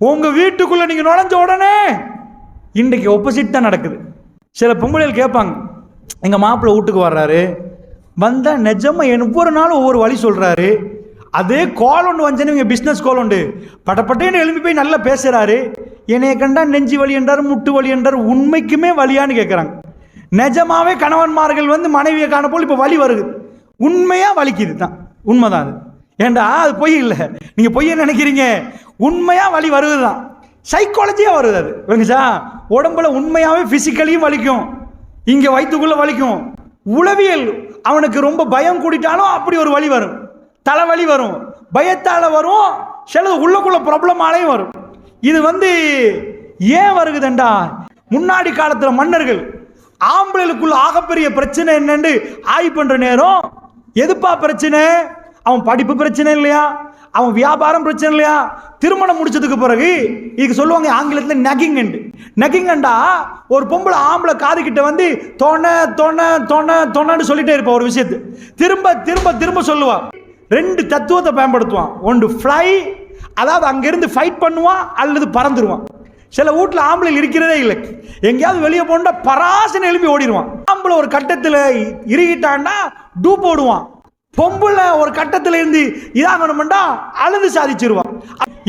உங்கள் வீட்டுக்குள்ளே நீங்கள் நுழைஞ்ச உடனே இன்றைக்கு ஒப்போசிட் தான் நடக்குது. சில பொம்பளைகள் கேட்பாங்க எங்கள் மாப்பிள்ளை வீட்டுக்கு வர்றாரு வந்தால் நிஜமாக ஒவ்வொரு நாளும் ஒவ்வொரு வழி சொல்கிறாரு அதே கோல் ஒன்று வந்தேன்னு இவங்க பிஸ்னஸ் கோல் உண்டு. பட்டப்பட்டேன்னு எழுப்பி போய் நல்லா பேசுகிறாரு என்னைய கண்டா நெஞ்சு வலி என்றார் முட்டு வலி என்றார் உண்மைக்குமே வழியான்னு கேட்குறாங்க நிஜமாவே கணவன்மார்கள் வந்து மனைவியை காணப்போல் இப்போ வலி வருது. உண்மையாக வலிக்குது தான். உண்மைதான் அது. ஏண்டா அது பொய் இல்லை. நீங்கள் பொய்ய நினைக்கிறீங்க. உண்மையாக வலி வருது தான் சைக்காலஜியாக வருது அது. விளங்குச்சா உடம்புல உண்மையாகவே ஃபிசிக்கலியும் வலிக்கும். இங்கே வயிற்றுக்குள்ளே வலிக்கும். உளவியல் அவனுக்கு ரொம்ப பயம் கூடிட்டாலும் அப்படி ஒரு வலி வரும். தலைவலி வரும். பயத்தால் வரும். சிலது உள்ளுக்குள்ள ப்ராப்ளமாலையும் வரும். இது வந்து ஏன் வருகுதுண்டா? முன்னாடி காலத்தில் மன்னர்கள் ஆம்பளைகளுக்குள்ள ஆகப்பெரிய பிரச்சனை என்னன்னு ஆய்வு பண்ணுற நேரம் எதுப்பா பிரச்சனை? அவன் படிப்பு பிரச்சனை இல்லையா? அவன் வியாபாரம் பிரச்சனை இல்லையா? திருமணம் முடிச்சதுக்கு பிறகு இதுக்கு சொல்லுவாங்க ஆங்கிலத்தில் நகிங் நகிங்கண்டா ஒரு பொம்பளை ஆம்பளை காது கிட்ட வந்து தொண தொண தொண தொணன்னு சொல்லிட்டே இருப்பா ஒரு விஷயத்து. திரும்ப திரும்ப திரும்ப சொல்லுவான் ரெண்டு தத்துவத்தை பயன்படுத்துவான். ஒன்று ஃப்ளை அதாவது அங்கிருந்து ஃபைட் பண்ணுவான் அல்லது பறந்துருவான். சில வீட்டில் ஆம்பளை இருக்கிறதே இல்லை. எங்கேயாவது வெளியே போனால் பராசனை எழுப்பி ஓடிடுவான் ஆம்பளை ஒரு கட்டத்தில் இறுகிட்டான்னா டூ போடுவான். பொம்பளை ஒரு கட்டத்தில் இருந்து இதாகணும்டா அழுது சாதிச்சிருவான்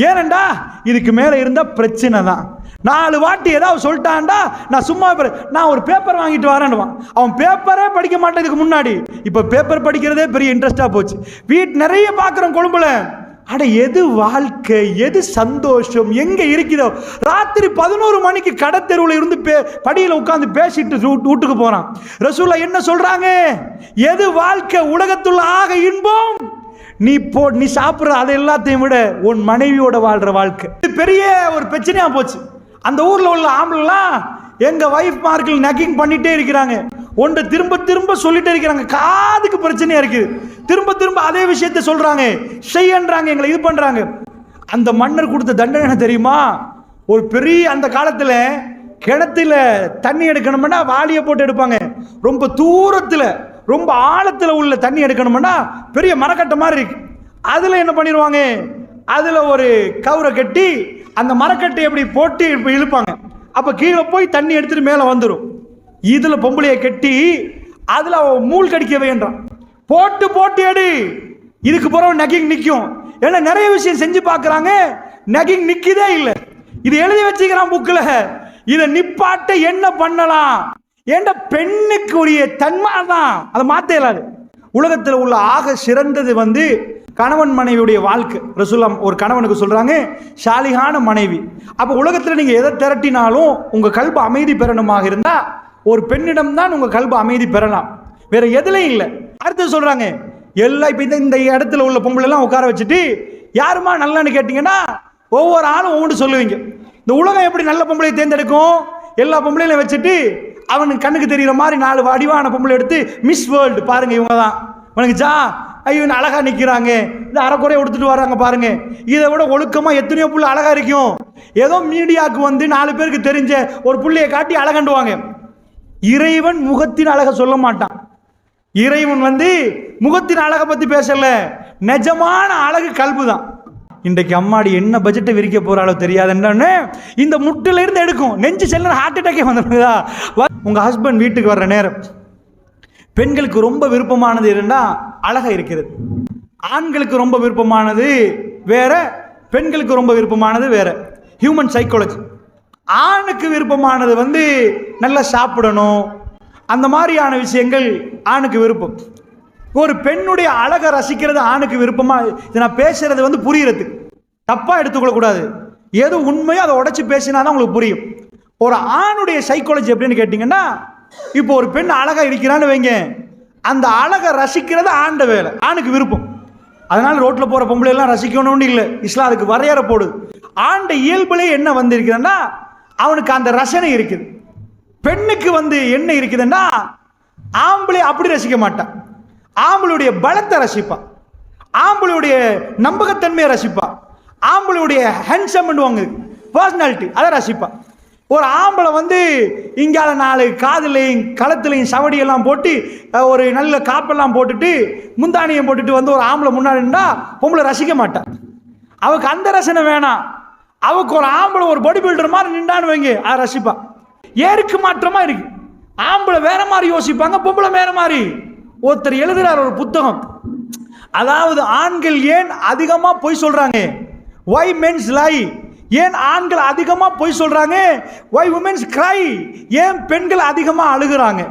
ஏனண்டா இதுக்கு மேலே இருந்தால் பிரச்சனை தான். நாலு வாட்டி ஏதாவது சொல்லிட்டான்டா நான் சும்மா நான் ஒரு பேப்பர் வாங்கிட்டு வரேன்னுவான். அவன் பேப்பரே படிக்க மாட்டேன் இதுக்கு முன்னாடி. இப்போ பேப்பர் படிக்கிறதே பெரிய இன்ட்ரெஸ்டாக போச்சு. வீட் நிறைய பார்க்குறோம் கொழும்புல. அட எது வாழ்க்கை? எது சந்தோஷம்? எங்க இருக்குதோ ராத்திரி பதினோரு மணிக்கு கடத்தெருவில் இருந்து பே படியில் உட்காந்து பேசிட்டு வீட்டுக்கு போறான். ரசூலா என்ன சொல்றாங்க? எது வாழ்க்கை? உலகத்துள்ள ஆக இன்பம். நீ போ நீ சாப்பிட்ற அதை எல்லாத்தையும் விட உன் மனைவியோட வாழ்ற வாழ்க்கை. இது பெரிய ஒரு பிரச்சனையா போச்சு. அந்த ஊர்ல உள்ள ஆம்பளைலாம் எங்க வைஃப் மார்க்கில் நக்கிங் பண்ணிட்டே இருக்கிறாங்க. ஒன்றை திரும்ப திரும்ப சொல்லிட்டே இருக்கிறாங்க. காதுக்கு பிரச்சனையா இருக்குது திரும்ப திரும்ப அதே விஷயத்தை சொல்றாங்க. செய்யன்றாங்க எங்களை இது பண்றாங்க. அந்த மன்னர் கொடுத்த தண்டனை என்ன தெரியுமா? ஒரு பெரிய அந்த காலத்தில் கிணத்துல தண்ணி எடுக்கணும்னா வாளியை போட்டு எடுப்பாங்க. ரொம்ப தூரத்தில் ரொம்ப ஆழத்தில் உள்ள தண்ணி எடுக்கணும்னா பெரிய மரக்கட்டை மாதிரி இருக்கு. அதில் என்ன பண்ணிடுவாங்க? அதில் ஒரு கவுரை கட்டி அந்த மரக்கட்டை எப்படி போட்டு இப்படி இழுப்பாங்க. அப்போ கீழே போய் தண்ணி எடுத்துட்டு மேலே வந்துடும் இதில் பொம்பளையை கட்டி அதில் அவன் மூள் கடிக்க வேண்டாம் போட்டு போட்டு எடு. இதுக்கு பிறகு நகிங் நிற்கும் ஏன்னா நிறைய விஷயம் செஞ்சு பார்க்குறாங்க. நகிங் நிற்கதே இல்லை. இது எழுதி வச்சுக்கிறான் புக்கில். இதை நிப்பாட்ட என்ன பண்ணலாம்? ஏன்டா பெண்ணுக்கு உரிய தன்மை தான் அதை மாற்ற இயலாது உலகத்தில் உள்ள ஆக சிறந்தது வந்து கணவன் மனைவியுடைய வாழ்க்கை. ரசூலாம் ஒரு கணவனுக்கு சொல்கிறாங்க ஷாலிகான மனைவி. அப்போ உலகத்தில் நீங்கள் எதை திரட்டினாலும் உங்கள் கல்பு அமைதி பெறணுமாக இருந்தால் ஒரு பெண்ணிடம் தான் உங்கள் கல்பு அமைதி பெறலாம். வேற எதுலையும் இல்லை. அடுத்து சொல்கிறாங்க எல்லாம் இப்போ இந்த இந்த இடத்துல உள்ள பொம்பளைலாம் உட்கார வச்சுட்டு யாருமா நல்லான்னு கேட்டிங்கன்னா ஒவ்வொரு ஆளும் ஒவ்வொன்று சொல்லுவீங்க. இந்த உலகம் எப்படி நல்ல பொம்பளையை தேர்ந்தெடுக்கும்? எல்லா பொம்பளையிலையும் வச்சுட்டு அவனுக்கு கண்ணுக்கு தெரிகிற மாதிரி நாலு வடிவான பொம்பளை எடுத்து மிஸ் வேர்ல்டு பாருங்க இவங்க தான் உனக்குச்சா ஐயோ அழகாக அழகா நிற்கிறாங்க இந்த அரைக்குறைய கொடுத்துட்டு வராங்க பாருங்க. இதை விட ஒழுக்கமாக எத்தனையோ புள்ள அழகா இருக்கும். ஏதோ மீடியாவுக்கு வந்து நாலு பேருக்கு தெரிஞ்ச ஒரு புள்ளையை காட்டி அழகண்டுவாங்க. இறைவன் முகத்தின் அழகை சொல்ல மாட்டான். இறைவன் வந்து முகத்தின் அழகை பற்றி பேசல. நிஜமான அழகு கல்பு தான் இன்றைக்கு அம்மாடி என்ன பட்ஜெட்டை விரிக்க போகிறாலோ தெரியாதுன்னு இந்த முட்டிலிருந்து எடுக்கும். நெஞ்சு செல்ல ஹார்ட் அட்டாக்கே வந்துருக்குதா உங்கள் ஹஸ்பண்ட் வீட்டுக்கு வர்ற நேரம். பெண்களுக்கு ரொம்ப விருப்பமானது என்னன்னா அழகாக இருக்கிறது. ஆண்களுக்கு ரொம்ப விருப்பமானது வேற பெண்களுக்கு ரொம்ப விருப்பமானது வேற. ஹியூமன் சைக்காலஜி ஆணுக்கு விருப்பமானது வந்து நல்லா சாப்பிடணும். அந்த மாதிரியான விஷயங்கள் ஆணுக்கு விருப்பம். ஒரு பெண்ணுடைய அழகை ரசிக்கிறது ஆணுக்கு விருப்பமா? இது நான் பேசுறது வந்து புரியறதுக்கு. தப்பாக எடுத்துக்கொள்ளக்கூடாது எது உண்மையோ அதை உடச்சி பேசினா தான் உங்களுக்கு புரியும். ஒரு ஆணுடைய சைக்காலஜி எப்படின்னு கேட்டிங்கன்னா இப்போ ஒரு பெண் அழகாக இருக்கிறான்னு வைங்க. அந்த அழகை ரசிக்கிறது ஆண்ட வேலை ஆணுக்கு விருப்பம். அதனால் ரோட்டில் போகிற பொம்பளை எல்லாம் ரசிக்கணும்னு இல்லை. இஸ்லாம் அதுக்கு வரையறை போடுது ஆண்ட இயல்புலே என்ன வந்திருக்குதுன்னா அவனுக்கு அந்த ரசனை இருக்குது. பெண்ணுக்கு வந்து என்ன இருக்குதுன்னா ஆம்பளை அப்படி ரசிக்க மாட்டான் ஆம்பளுடைய பலத்தை ரசிப்பான் ஆம்பளுடைய நம்பகத்தன்மையை ரசிப்பான் ஆம்பளுடைய ஹேண்ட்ஸம் பர்சனாலிட்டி அதை ரசிப்பான் ஒரு ஆம்பளை வந்து இங்கால நாலு காதுலையும் களத்துலையும் சவடியெல்லாம் போட்டு ஒரு நல்ல காப்பெல்லாம் போட்டுட்டு முந்தானியம் போட்டுட்டு வந்து ஒரு ஆம்பளை முன்னாடின்னா பொம்பளை ரசிக்க மாட்டான் அவக்கு அந்த ரசனை வேணாம். அவக்கு ஒரு ஆம்பளை ஒரு பாடி பில்டர் மாதிரி நின்றான்னு வைங்க. அதை ரசிப்பா. ஏருக்கு மாற்றமாக இருக்கு? ஆம்பளை வேற மாதிரி யோசிப்பாங்க பொம்பளை வேற மாதிரி. ஒருத்தர் எழுதுறார் ஒரு புத்தகம். அதாவது ஆண்கள் ஏன் அதிகமாக பொய் சொல்கிறாங்க ஒய் மென்ஸ் லை ஏன் ஆண்கள் அதிகமாக பொய் சொல்கிறாங்க ஒய் உமென்ஸ் கிரை ஏன் பெண்கள் அதிகமாக அழுகுறாங்க?